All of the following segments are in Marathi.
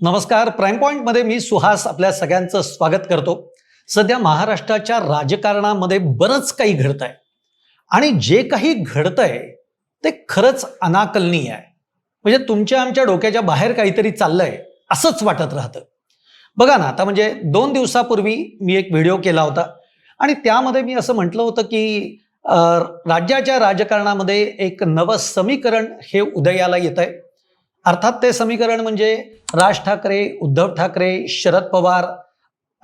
नमस्कार. प्राईम पॉईंटमध्ये मी सुहास आपल्या सगळ्यांचं स्वागत करतो. सध्या महाराष्ट्राच्या राजकारणामध्ये बरंच काही घडत आहे आणि जे काही घडतंय ते खरंच अनाकलनीय आहे. म्हणजे तुमच्या आमच्या डोक्याच्या बाहेर काहीतरी चाललंय असंच वाटत राहतं. बघा ना आता म्हणजे दोन दिवसापूर्वी मी एक व्हिडिओ केला होता. आणि त्यामध्ये मी असं म्हटलं होतं की राज्याच्या राजकारणामध्ये एक नवं समीकरण हे उदयाला येत आहे अर्थात ते समीकरण म्हणजे राज ठाकरे उद्धव ठाकरे शरद पवार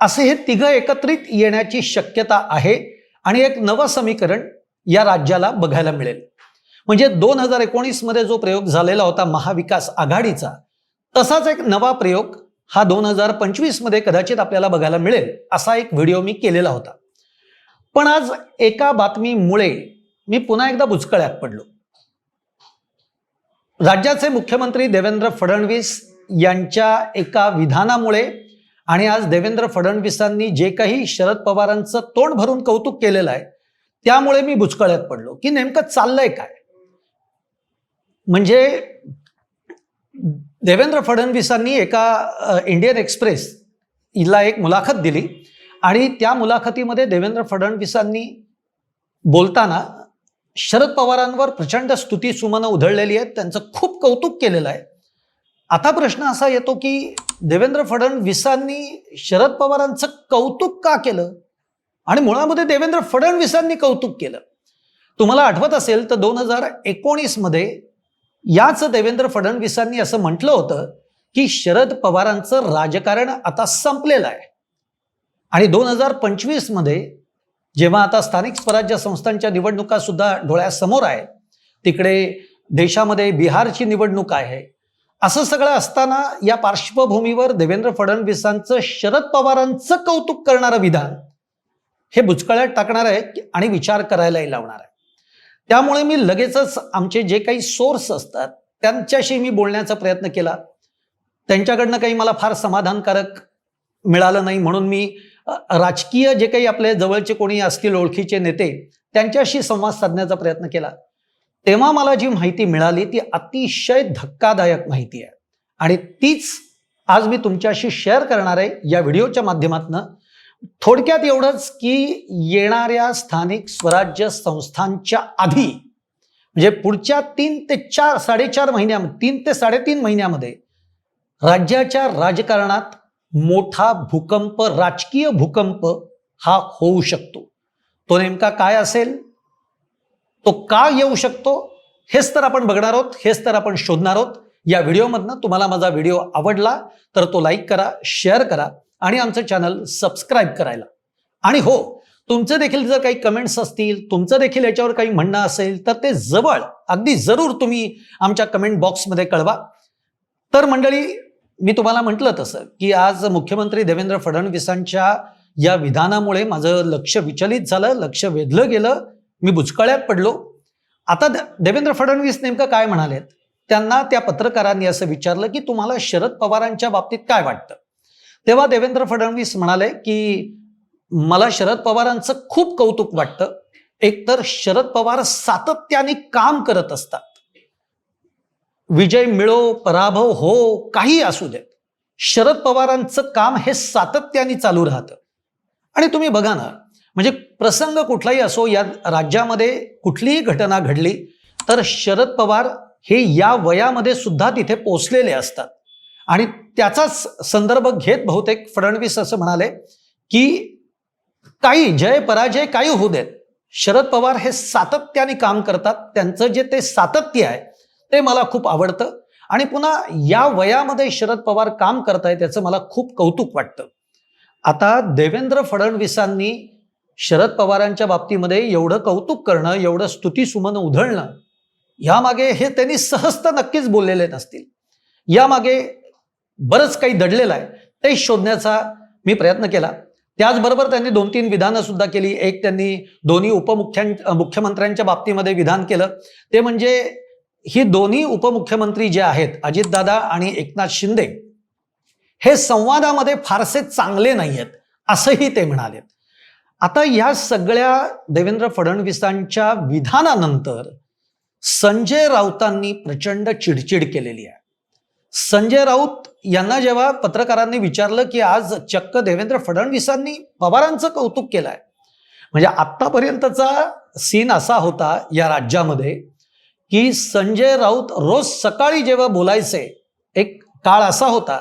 असे हे तिघं एकत्रित येण्याची शक्यता आहे आणि एक नवं समीकरण या राज्याला बघायला मिळेल. म्हणजे दोन हजार एकोणीसमध्ये जो प्रयोग झालेला होता महाविकास आघाडीचा तसाच एक नवा प्रयोग हा दोन हजार पंचवीसमध्ये कदाचित आपल्याला बघायला मिळेल असा एक व्हिडिओ मी केलेला होता. पण आज एका बातमीमुळे मी पुन्हा एकदा बुचकळ्यात पडलो. राज्याचे मुख्यमंत्री देवेंद्र फडणवीस यांच्या एका विधानामुळे आणि आज देवेंद्र फडणवीसांनी जे काही शरद पवारांचं तोंड भरून कौतुक केलेलं आहे त्यामुळे मी बुचकळ्यात पडलो. की नेमकं चाललंय काय? म्हणजे देवेंद्र फडणवीसांनी एका इंडियन एक्सप्रेस हिला एक मुलाखत दिली आणि त्या मुलाखतीमध्ये देवेंद्र फडणवीसांनी बोलताना शरद पवारांवर प्रचंड स्तुती सुमनं उधळलेली आहेत. त्यांचं खूप कौतुक केलेलं आहे. आता प्रश्न असा येतो की देवेंद्र फडणवीसांनी शरद पवारांचं कौतुक का केलं? आणि मुळामध्ये देवेंद्र फडणवीसांनी कौतुक केलं. तुम्हाला आठवत असेल तर दोन हजार एकोणीसमध्ये याच देवेंद्र फडणवीसांनी असं म्हटलं होतं की शरद पवारांचं राजकारण आता संपलेलं आहे. आणि दोन हजार पंचवीसमध्ये जेव्हा आता स्थानिक स्वराज्य संस्थांच्या निवडणुका सुद्धा डोळ्यासमोर आहेत तिकडे देशामध्ये बिहारची निवडणूक आहे असं सगळं असताना या पार्श्वभूमीवर देवेंद्र फडणवीसांचं शरद पवारांचं कौतुक करणारं विधान हे बुचकळ्यात टाकणार आहे आणि विचार करायलाही लावणार आहे त्यामुळे मी लगेचच आमचे जे काही सोर्स असतात त्यांच्याशी मी बोलण्याचा प्रयत्न केला. त्यांच्याकडनं काही मला फार समाधानकारक मिळालं नाही म्हणून मी राजकीय जे काही आपले जवळचे कोणी असतील ओळखीचे नेते त्यांच्याशी संवाद साधण्याचा प्रयत्न केला. तेव्हा मला जी माहिती मिळाली ती अतिशय धक्कादायक माहिती आहे. आणि तीच आज मी तुमच्याशी शेअर करणार आहे या व्हिडिओच्या माध्यमातून. थोडक्यात एवढंच की येणाऱ्या स्थानिक स्वराज्य संस्थांच्या आधी म्हणजे पुढच्या तीन ते चार साडेचार महिन्या तीन ते साडेतीन महिन्यामध्ये राज्याच्या राजकारणात मोठा भूकंप राजकीय भूकंप हा होऊ शकतो. तो नेमका काय असेल? तो का येऊ शकतो? हेच तर आपण बघणार आहोत हेच तर आपण शोधणार आहोत. या व्हिडिओमधनं तुम्हाला माझा व्हिडिओ आवडला तर तो लाईक करा शेअर करा आणि आमचं चॅनल सबस्क्राईब करायला. आणि हो तुमचं देखील जर काही कमेंट्स असतील तुमचं देखील याच्यावर काही म्हणणं असेल तर ते जवळ अगदी जरूर तुम्ही आमच्या कमेंट बॉक्समध्ये कळवा. तर मंडळी मी तुम्हाला म्हटलं तसं की आज मुख्यमंत्री देवेंद्र फडणवीसांच्या या विधानामुळे माझं लक्ष विचलित झालं लक्ष वेधलं गेलं मी बुचकळ्यात पडलो. आता देवेंद्र फडणवीस नेमकं काय म्हणालेत? त्यांना त्या पत्रकारांनी असं विचारलं की तुम्हाला शरद पवारांच्या बाबतीत काय वाटतं? तेव्हा देवेंद्र फडणवीस म्हणाले की मला शरद पवारांचं खूप कौतुक वाटतं. एकतर शरद पवार सातत्याने काम करत असतात. विजय मिळो पराभव हो काही असू देत. शरद पवारांचं काम हे सातत्याने चालू राहतं. आणि तुम्ही बघा ना म्हणजे प्रसंग कुठलाही असो या राज्यामध्ये कुठलीही घटना घडली तर शरद पवार हे या वयामध्ये सुद्धा तिथे पोचलेले असतात. आणि त्याचाच संदर्भ घेत बहुतेक फडणवीस असं म्हणाले की काही जय पराजय काही होऊ देत. शरद पवार हे सातत्याने काम करतात त्यांचं जे ते सातत्य आहे ते मला खूप आवडतं. आणि पुन्हा या वयामध्ये शरद पवार काम करताय त्याचं मला खूप कौतुक वाटतं. आता देवेंद्र फडणवीसांनी शरद पवारांच्या बाबतीमध्ये एवढं कौतुक करणं एवढं स्तुतीसुमन उधळणं यामागे हे त्यांनी सहज नक्कीच बोललेले नसतील. यामागे बरंच काही दडलेलं आहे. ते शोधण्याचा मी प्रयत्न केला. त्याचबरोबर त्यांनी दोन तीन विधानं सुद्धा केली. एक त्यांनी दोन्ही उपमुख्यां मुख्यमंत्र्यांच्या बाबतीमध्ये विधान केलं. ते म्हणजे ही दोन्ही उपमुख्यमंत्री जे आहेत अजितदादा आणि एकनाथ शिंदे हे संवादामध्ये फारसे चांगले नाही आहेत असंही ते म्हणालेत. आता या सगळ्या देवेंद्र फडणवीसांच्या विधानानंतर संजय राऊतांनी प्रचंड चिडचिड केलेली आहे. संजय राऊत यांना जेव्हा पत्रकारांनी विचारलं की आज चक्क देवेंद्र फडणवीसांनी पवारांचं कौतुक केलंय. म्हणजे आत्तापर्यंतचा सीन असा होता या राज्यामध्ये की संजय राऊत रोज सकाळी जेव्हा बोलायचे एक काळ असा होता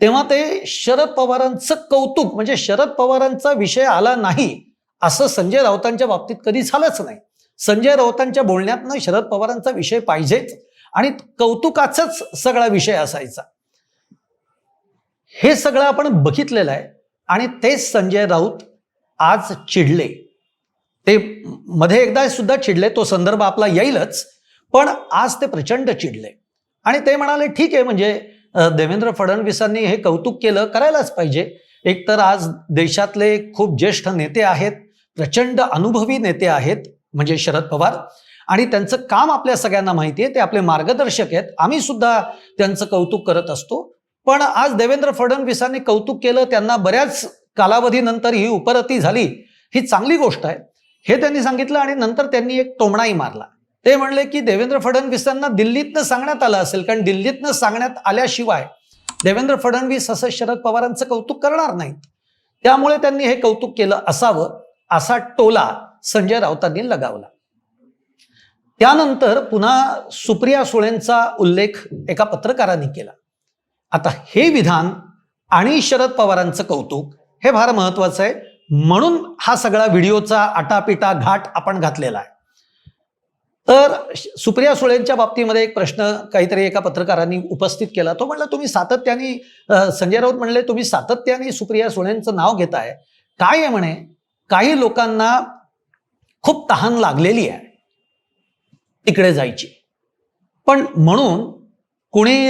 तेव्हा ते शरद पवारांचं कौतुक म्हणजे शरद पवारांचा विषय आला नाही असं संजय राऊतांच्या बाबतीत कधी झालंच नाही. संजय राऊतांच्या बोलण्यातनं शरद पवारांचा विषय पाहिजेच आणि कौतुकाचाच सगळा विषय असायचा. हे सगळं आपण बघितलेलं आहे आणि तेच संजय राऊत आज चिडले. ते मध्ये एकदा सुद्धा चिडले तो संदर्भ आपला येईलच. पण आज ते प्रचंड चिडले. आणि ते म्हणाले ठीक आहे म्हणजे देवेंद्र फडणवीसांनी हे कौतुक केलं करायलाच पाहिजे. एकतर आज देशातले खूप ज्येष्ठ नेते आहेत प्रचंड अनुभवी नेते आहेत म्हणजे शरद पवार. आणि त्यांचं काम आपल्या सगळ्यांना माहिती आहे ते आपले मार्गदर्शक आहेत. आम्ही सुद्धा त्यांचं कौतुक करत असतो. पण आज देवेंद्र फडणवीसांनी कौतुक केलं त्यांना बऱ्याच कालावधीनंतर ही उपरती झाली. ही चांगली गोष्ट आहे. हे त्यांनी सांगितलं आणि नंतर त्यांनी एक टोमणाही मारला. ते म्हणले की देवेंद्र फडणवीसांना दिल्लीतनं सांगण्यात आलं असेल कारण दिल्लीतनं सांगण्यात आल्याशिवाय देवेंद्र फडणवीस असं शरद पवारांचं कौतुक करणार नाहीत. त्यामुळे त्यांनी हे कौतुक केलं असावं असा टोला संजय राऊतांनी लगावला. त्यानंतर पुन्हा सुप्रिया सुळेंचा उल्लेख एका पत्रकारांनी केला. आता हे विधान आणि शरद पवारांचं कौतुक हे फार महत्वाचं आहे. म्हणून हा सगळा व्हिडिओचा आटापिटा घाट आपण घातलेला आहे. तर सुप्रिया सुळेंच्या बाबतीमध्ये एक प्रश्न काहीतरी एका पत्रकारांनी उपस्थित केला. तो म्हणला तुम्ही सातत्याने संजय राऊत म्हणले तुम्ही सातत्याने सुप्रिया सुळेंचं नाव घेताय. काय आहे म्हणे? काही लोकांना खूप तहान लागलेली आहे तिकडे जायची. पण म्हणून कुणी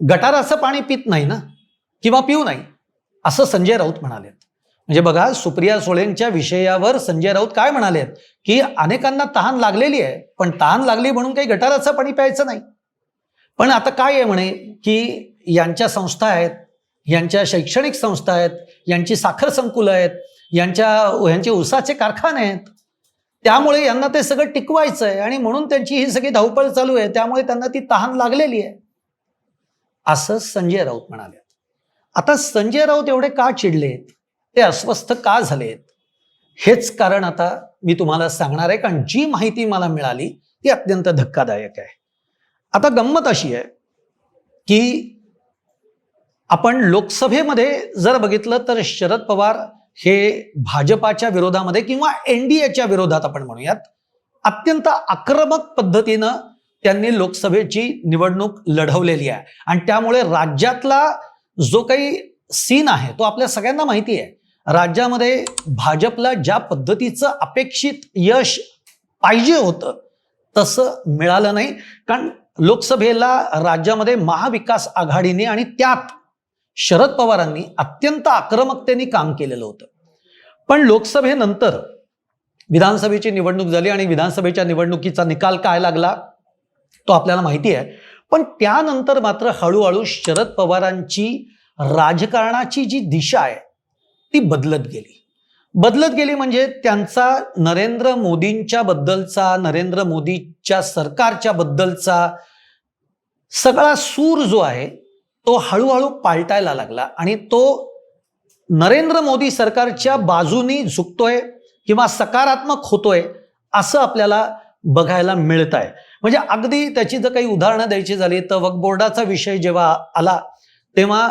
गटाराचं पाणी पित नाही ना किंवा पिऊ नाही असं संजय राऊत म्हणालेत. म्हणजे बघा सुप्रिया सुळेंच्या विषयावर संजय राऊत काय म्हणालेत की अनेकांना तहान लागलेली आहे पण तहान लागली म्हणून काही गटाराचं पाणी प्यायचं नाही. पण आता काय आहे म्हणे की यांच्या संस्था आहेत यांच्या शैक्षणिक संस्था आहेत यांची साखर संकुलं आहेत यांच्या यांचे उसाचे कारखाने आहेत. त्यामुळे यांना ते सगळं टिकवायचं आहे आणि म्हणून त्यांची ही सगळी धावपळ चालू आहे त्यामुळे त्यांना ती तहान लागलेली आहे. असं संजय राऊत म्हणाले आता संजय राऊत एवढे का चिडलेत? ते अस्वस्थ का झालेत? हेच कारण आता मी तुम्हाला सांगणार आहे कारण जी माहिती मला मिळाली ती अत्यंत धक्कादायक आहे. आता गंमत अशी आहे की आपण लोकसभेमध्ये जर बघितलं तर शरद पवार हे भाजपाच्या विरोधामध्ये किंवा एनडीएच्या विरोधात आपण म्हणूयात अत्यंत आक्रमक पद्धतीनं त्यांनी लोकसभेची निवडणूक लढवलेली आहे. आणि त्यामुळे राज्यातला जो काही सीन आहे तो आपल्या सगळ्यांना माहिती आहे. राज्यामध्ये भाजपला ज्या पद्धतीचं अपेक्षित यश पाहिजे होतं तसं मिळालं नाही. कारण लोकसभेला राज्यामध्ये महाविकास आघाडीने आणि त्यात शरद पवारांनी अत्यंत आक्रमकतेने काम केलेलं होतं. पण लोकसभेनंतर विधानसभेची निवडणूक झाली आणि विधानसभेच्या निवडणुकीचा निकाल काय लागला तो आपल्याला माहिती आहे. पण त्यानंतर मात्र हळूहळू शरद पवारांची राजकारणाची जी दिशा आहे ती बदलत गेली. बदलत गेली म्हणजे त्यांचा नरेंद्र मोदींच्या बद्दलचा नरेंद्र मोदीच्या सरकारच्या बद्दलचा सगळा सूर जो आहे तो हळूहळू पालटायला लागला आणि तो नरेंद्र मोदी सरकारच्या बाजूनी झुकतोय किंवा सकारात्मक होतोय असं आपल्याला बघायला मिळत आहे म्हणजे अगदी त्याची जर काही उदाहरणं द्यायची झाली तर वक्फ बोर्डाचा विषय जेव्हा आला तेव्हा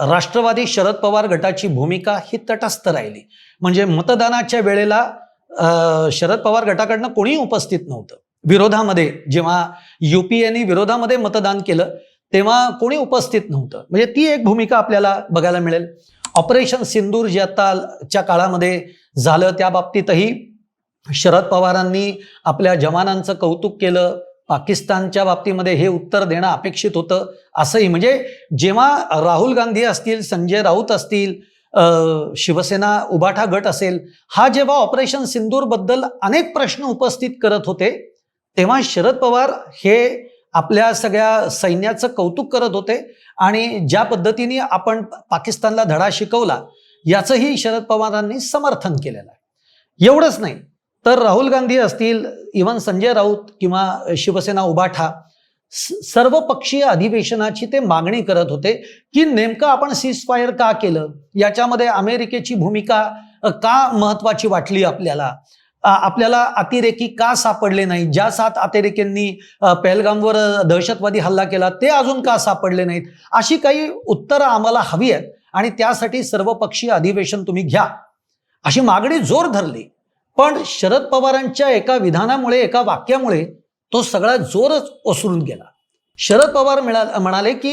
राष्ट्रवादी शरद पवार गटाची भूमिका ही तटस्थ राहिली. म्हणजे मतदानाच्या वेळेला शरद पवार गटाकडनं कोणीही उपस्थित नव्हतं. विरोधामध्ये जेव्हा युपीएने विरोधामध्ये मतदान केलं तेव्हा कोणी उपस्थित नव्हतं. म्हणजे ती एक भूमिका आपल्याला बघायला मिळेल. ऑपरेशन सिंदूर जे आताच्या काळामध्ये झालं त्या बाबतीतही शरद पवारांनी आपल्या जवानांचं कौतुक केलं. पाकिस्तानच्या बाबतीमध्ये हे उत्तर देणं अपेक्षित होतं. असंही म्हणजे जेव्हा राहुल गांधी असतील संजय राऊत असतील शिवसेना उबाठा गट असेल हा जेव्हा ऑपरेशन सिंदूरबद्दल अनेक प्रश्न उपस्थित करत होते तेव्हा शरद पवार हे आपल्या सगळ्या सैन्याचं कौतुक करत होते आणि ज्या पद्धतीने आपण पाकिस्तानला धडा शिकवला याचंही शरद पवारांनी समर्थन केलेलं आहे. एवढंच नाही तर राहुल गांधी असतील इवन संजय राऊत किंवा शिवसेना उबाठा सर्व सर्वपक्षीय अधिवेशनाची ते मागणी करत होते की नेमकं आपण सीजफायर का केलं? याच्यामध्ये अमेरिकेची भूमिका का महत्वाची वाटली आपल्याला? आपल्याला अतिरेकी का सापडले नाही ज्या सात अतिरेक्यांनी पहलगामवर दहशतवादी हल्ला केला ते अजून का सापडले नाहीत? अशी काही उत्तरं आम्हाला हवी आहेत आणि त्यासाठी सर्वपक्षीय अधिवेशन तुम्ही घ्या. अशी मागणी जोर धरली. पण शरद पवारांच्या एका विधानामुळे एका वाक्यामुळे तो सगळा जोरच ओसरून गेला. शरद पवार मिळा म्हणाले की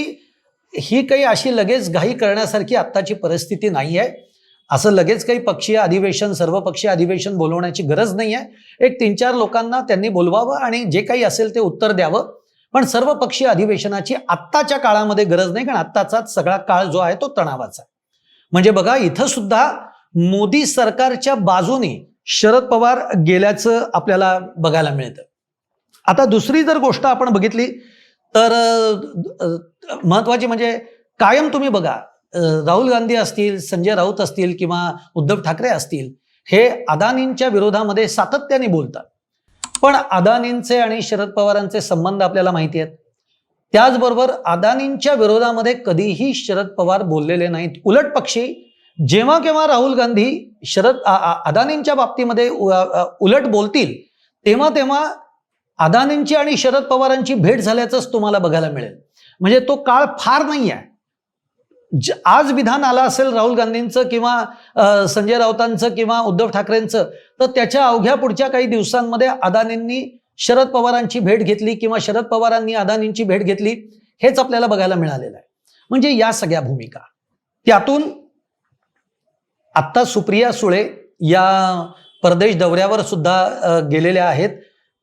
ही काही अशी लगेच घाई करण्यासारखी आत्ताची परिस्थिती नाही आहे असं लगेच काही पक्षीय अधिवेशन सर्वपक्षीय अधिवेशन बोलवण्याची गरज नाही आहे एक तीन चार लोकांना त्यांनी बोलवावं आणि जे काही असेल ते उत्तर द्यावं. पण सर्वपक्षीय अधिवेशनाची आत्ताच्या काळामध्ये गरज नाही कारण आत्ताचाच सगळा काळ जो आहे तो तणावाचा आहे. म्हणजे बघा इथं सुद्धा मोदी सरकारच्या बाजूने शरद पवार गेल्याचं आपल्याला बघायला मिळतं. आता दुसरी जर गोष्ट आपण बघितली तर महत्वाची म्हणजे कायम तुम्ही बघा राहुल गांधी असतील संजय राऊत असतील किंवा उद्धव ठाकरे असतील हे अदानींच्या विरोधामध्ये सातत्याने बोलतात. पण अदानींचे आणि शरद पवारांचे संबंध आपल्याला माहिती आहेत. त्याचबरोबर अदानींच्या विरोधामध्ये कधीही शरद पवार बोललेले नाहीत. उलट पक्षी जेव्हा केव्हा राहुल गांधी शरद अदानींच्या बाबतीमध्ये उलट बोलतील तेव्हा तेव्हा अदानींची आणि शरद पवारांची भेट झाल्याचंच तुम्हाला बघायला मिळेल. म्हणजे तो काळ फार नाही आहे आज विधान आलं असेल राहुल गांधींचं किंवा संजय राऊतांचं किंवा उद्धव ठाकरेंचं तर त्याच्या अवघ्या पुढच्या काही दिवसांमध्ये अदानींनी शरद पवारांची भेट घेतली किंवा शरद पवारांनी अदानींची भेट घेतली हेच आपल्याला बघायला मिळालेलं आहे. म्हणजे या सगळ्या भूमिका. त्यातून आत्ता सुप्रिया सुळे या परदेश दौऱ्यावर सुद्धा गेलेल्या आहेत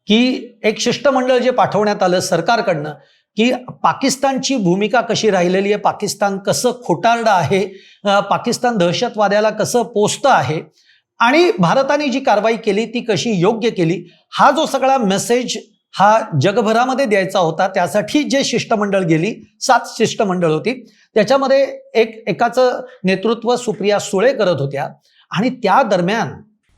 की एक शिष्टमंडळ जे पाठवण्यात आलं सरकारकडनं की पाकिस्तानची भूमिका कशी राहिलेली आहे पाकिस्तान कसं खोटारडं आहे पाकिस्तान दहशतवाद्याला कसं पोचतं आहे आणि भारताने जी कारवाई केली ती कशी योग्य केली हा जो सगळा मेसेज हा जगभरामध्ये द्यायचा होता. त्यासाठी जे शिष्टमंडळ गेली सात शिष्टमंडळ होती. त्याच्यामध्ये एक एकाचं नेतृत्व सुप्रिया सुळे करत होत्या. आणि त्या दरम्यान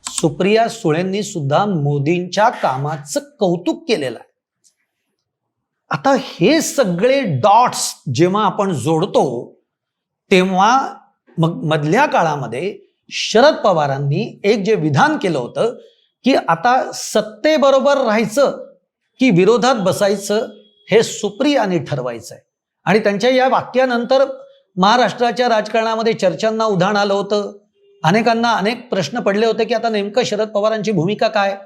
सुप्रिया सुळेंनी सुद्धा मोदींच्या कामाचं कौतुक केलेलं आहे. आता हे सगळे डॉट्स जेव्हा आपण जोडतो तेव्हा मग मधल्या काळामध्ये शरद पवारांनी एक जे विधान केलं होतं की आता सत्तेबरोबर राहायचं की विरोधात बसायचं हे सुप्रियाने ठरवायचं आहे आणि त्यांच्या या वाक्यानंतर महाराष्ट्राच्या राजकारणामध्ये चर्चांना उधाण आलं होतं. अनेकांना अनेक प्रश्न पडले होते की आता नेमकं शरद पवारांची भूमिका काय?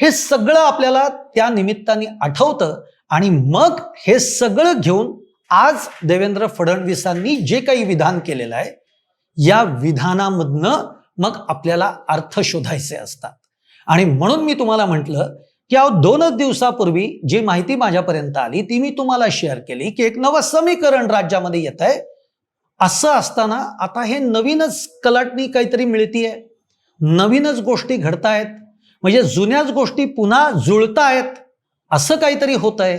हे सगळं आपल्याला त्या निमित्ताने आठवतं आणि मग हे सगळं घेऊन आज देवेंद्र फडणवीसांनी जे काही विधान केलेलं आहे या विधानामधनं मग आपल्याला अर्थ शोधायचे असतात. आणि म्हणून मी तुम्हाला म्हटलं की अहो दोनच दिवसापूर्वी जी माहिती माझ्यापर्यंत आली ती मी तुम्हाला शेअर केली की एक नवं समीकरण राज्यामध्ये येत आहे असं असताना आता हे नवीनच कलाटणी काहीतरी मिळतीये. नवीनच गोष्टी घडतायत. म्हणजे जुन्याच गोष्टी पुन्हा जुळतायत. असं काहीतरी होत आहे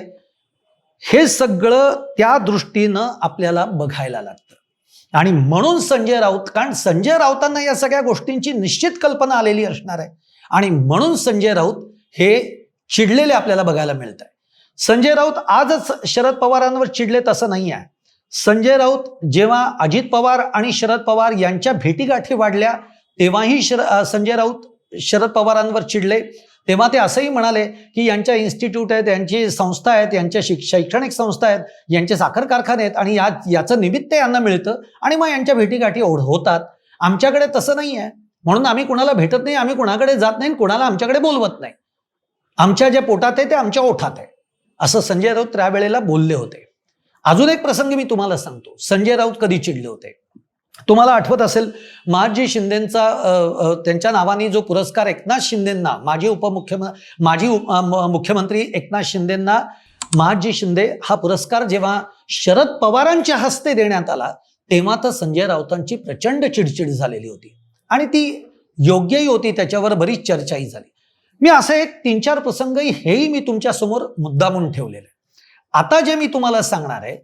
हे सगळं त्या दृष्टीनं आपल्याला बघायला लागतं. आणि म्हणून संजय राऊत कारण संजय राऊतांना या सगळ्या गोष्टींची निश्चित कल्पना आलेली असणार आहे. आणि म्हणून संजय राऊत हे चिडलेले आपल्याला बघायला मिळत आहे संजय राऊत आजच शरद पवारांवर चिडले तसं नाही आहे संजय राऊत जेव्हा अजित पवार आणि शरद पवार यांच्या भेटीगाठी वाढल्या तेव्हाही शर संजय राऊत शरद पवारांवर चिडले. तेव्हा ते असंही म्हणाले की यांच्या इन्स्टिट्यूट आहेत यांची संस्था आहेत यांच्या शिक शैक्षणिक संस्था आहेत यांचे साखर कारखाने आहेत आणि या याचं निमित्त यांना मिळतं आणि मग यांच्या भेटीगाठी ओढ होतात. आमच्याकडे तसं नाही आहे म्हणून आम्ही कुणाला भेटत नाही आम्ही कुणाकडे जात नाही कुणाला आमच्याकडे बोलवत नाही. आमच्या ज्या पोटात आहे ते आमच्या ओठात आहे. असं संजय राऊत त्यावेळेला बोलले होते. अजून एक प्रसंग मी तुम्हाला सांगतो. संजय राऊत कधी चिडले होते? तुम्हाला आठवत असेल महाजी शिंदेचा त्यांच्या नावाने जो पुरस्कार एकनाथ शिंदेंना माजी उपमुख्यमंत्री माजी मुख्यमंत्री एकनाथ शिंदेंना महाजी शिंदे हा पुरस्कार जेव्हा शरद पवारांच्या हस्ते देण्यात आला तेव्हा तर संजय राऊतांची प्रचंड चिडचिड झालेली होती. आणि ती योग्यही होती त्याच्यावर बरीच चर्चाही झाली. मी असे एक तीन चार प्रसंगही हेही मी तुमच्यासमोर मुद्दामून ठेवलेले आता जे मी तुम्हाला सांगणार आहे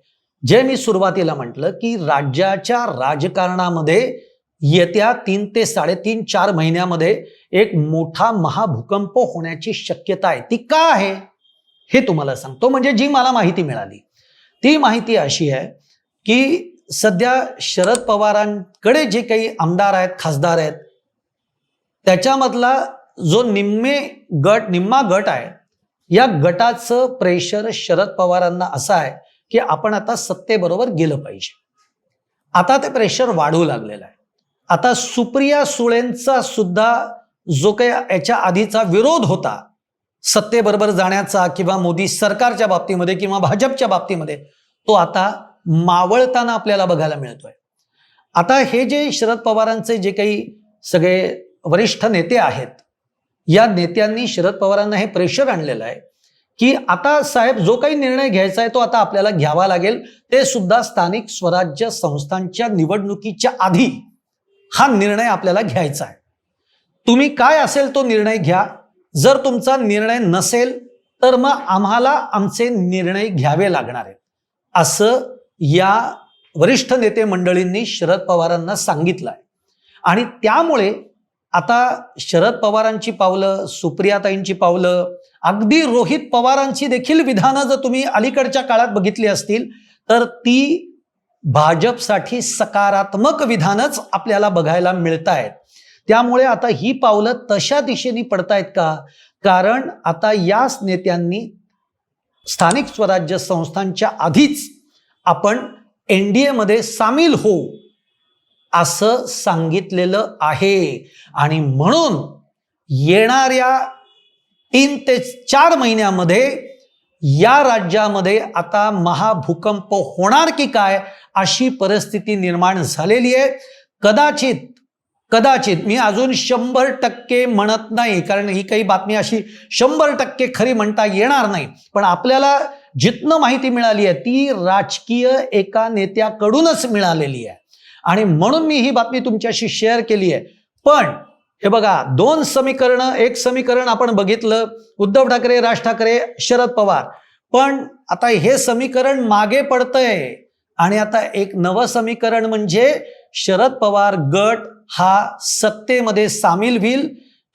जे मी सुरुवातीला म्हटलं की राज्याच्या राजकारणामध्ये येत्या तीन ते साडेतीन चार महिन्यामध्ये एक मोठा महाभूकंप होण्याची शक्यता आहे. ती का आहे? हे तुम्हाला सांगतो. म्हणजे जी मला माहिती मिळाली. ती माहिती अशी आहे की सध्या शरद पवारांकडे जे काही आमदार आहेत खासदार आहेत त्याच्यामधला जो निम्मे गट निम्मा गट आहे या गटाचं प्रेशर शरद पवारांना असं आहे की आपण आता सत्तेबरोबर गेलं पाहिजे. आता ते प्रेशर वाढू लागलेलं आहे. आता सुप्रिया सुळेंचा सुद्धा जो काही याच्या आधीचा विरोध होता सत्तेबरोबर जाण्याचा किंवा मोदी सरकारच्या बाबतीमध्ये किंवा भाजपच्या बाबतीमध्ये तो आता मावळताना आपल्याला बघायला मिळतोय. आता हे जे शरद पवारांचे जे काही सगळे वरिष्ठ नेते आहेत या नेत्यांनी शरद पवारांना हे प्रेशर आणलेलं आहे की आता साहेब जो काही निर्णय घ्यायचा आहे तो आता आपल्याला घ्यावा लागेल. ते सुद्धा स्थानिक स्वराज्य संस्थांच्या निवडणुकीच्या आधी हा निर्णय आपल्याला घ्यायचा आहे. तुम्ही काय असेल तो निर्णय घ्या. जर तुमचा निर्णय नसेल तर मग आम्हाला आमचे निर्णय घ्यावे लागणार आहेत. असं या वरिष्ठ नेते मंडळींनी शरद पवारांना सांगितलं आहे. आणि त्यामुळे आता शरद पवारांची पावलं सुप्रियाताईंची पावलं अगदी रोहित पवारांची देखील विधानं जर तुम्ही अलीकडच्या काळात बघितली असतील तर ती भाजपसाठी सकारात्मक विधानच आपल्याला बघायला मिळत आहेत त्यामुळे आता ही पावलं तशा दिशेने पडतायत का? कारण आता याच नेत्यांनी स्थानिक स्वराज्य संस्थांच्या आधीच आपण एन डी एमध्ये सामील होऊ असं सांगितलेलं आहे. आणि म्हणून येणाऱ्या तीन ते चार महिन्यामध्ये या राज्यामध्ये आता महाभूकंप होणार की काय अशी परिस्थिती निर्माण झालेली आहे. कदाचित कदाचित मी अजून शंभर टक्के म्हणत नाही कारण ही काही बातमी अशी शंभर टक्के खरी म्हणता येणार नाही. पण आपल्याला जिथनं माहिती मिळाली आहे ती राजकीय एका नेत्याकडूनच मिळालेली आहे. आणि म्हणून मी ही बातमी तुमच्याशी शेअर केली आहे. पण हे बघा दोन समीकरणं एक समीकरण आपण बघितलं. उद्धव ठाकरे राज ठाकरे शरद पवार. पण आता हे समीकरण मागे पडतंय. आणि आता एक नवं समीकरण म्हणजे शरद पवार गट हा सत्तेमध्ये सामील होईल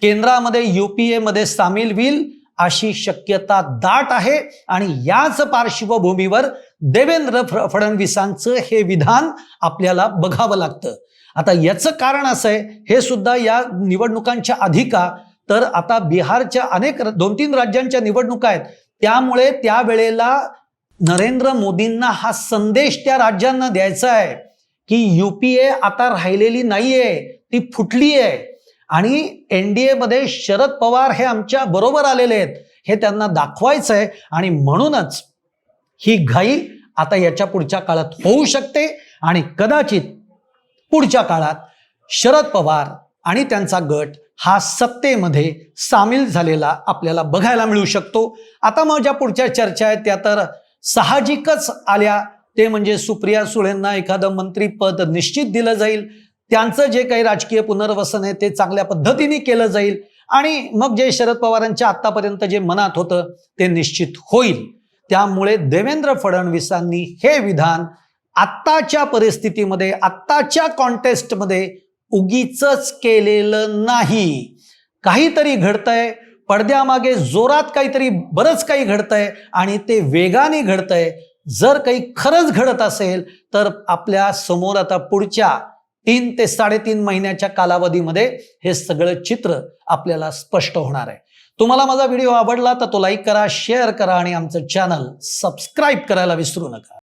केंद्रामध्ये युपीए मध्ये सामील होईल अशी शक्यता दाट आहे. आणि याच पार्श्वभूमीवर देवेंद्र फडणवीसांचं हे विधान आपल्याला बघावं लागतं. आता याचं कारण असं आहे हे सुद्धा या निवडणुकांच्या आधी का? तर आता बिहारच्या अनेक दोन तीन राज्यांच्या निवडणुका आहेत. त्यामुळे त्यावेळेला नरेंद्र मोदींना हा संदेश त्या राज्यांना द्यायचा आहे की युपीए आता राहिलेली नाहीये ती फुटली आहे आणि एन डी एमध्ये शरद पवार हे आमच्या बरोबर आलेले आहेत हे त्यांना दाखवायचं आहे आणि म्हणूनच ही घाई आता याच्या पुढच्या काळात होऊ शकते आणि कदाचित पुढच्या काळात शरद पवार आणि त्यांचा गट हा सत्तेमध्ये सामील झालेला आपल्याला बघायला मिळू शकतो. आता मग ज्या पुढच्या चर्चा आहेत त्या तर साहजिकच आल्या. ते म्हणजे सुप्रिया सुळेंना एखादं मंत्रीपद निश्चित दिलं जाईल. त्यांचं जे काही राजकीय पुनर्वसन आहे ते चांगल्या पद्धतीने केलं जाईल. आणि मग जे शरद पवारांच्या आत्तापर्यंत जे मनात होतं ते निश्चित होईल. त्यामुळे देवेंद्र फडणवीसांनी हे विधान आत्ताच्या परिस्थितीमध्ये आत्ताच्या कॉन्टेस्टमध्ये उगीच केलेलं नाही. काहीतरी घडतंय पडद्यामागे जोरात काहीतरी बरंच काही घडतंय आणि ते वेगाने घडतंय. जर काही खरंच घडत असेल तर आपल्यासमोर आता पुढच्या तीन ते साडेतीन महिन्याच्या कालावधीमध्ये हे सगळं चित्र आपल्याला स्पष्ट होणार आहे. तुम्हाला माझा व्हिडिओ आवडला तर तो लाईक करा शेअर करा आणि आमचं चॅनल सबस्क्राईब करायला विसरू नका.